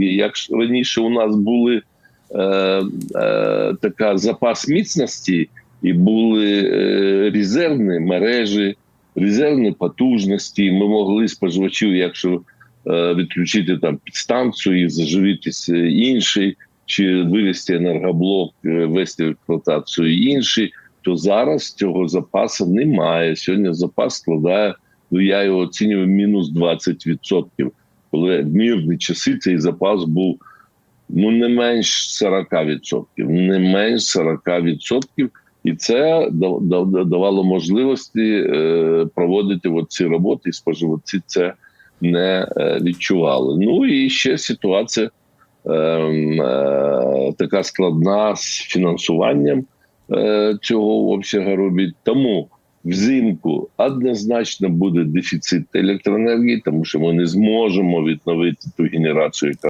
Як раніше у нас були е, е, така запас міцності і були е, резервні мережі, резервні потужності. Ми могли споживачів, якщо е, відключити там підстанцію і заживитися інший, чи вивести енергоблок, е, ввести в експлуатацію інший, то зараз цього запасу немає. Сьогодні запас складає, ну я його оцінюю мінус 20%. Коли в мирні часи цей запас був ну не менш 40%, не менш 40%. І це да- да- давало можливості е, проводити ці роботи, і споживачі це не е, відчували. Ну і ще ситуація ем, е, така складна з фінансуванням цього обсягу робіт. Тому взимку однозначно буде дефіцит електроенергії, тому що ми не зможемо відновити ту генерацію, яка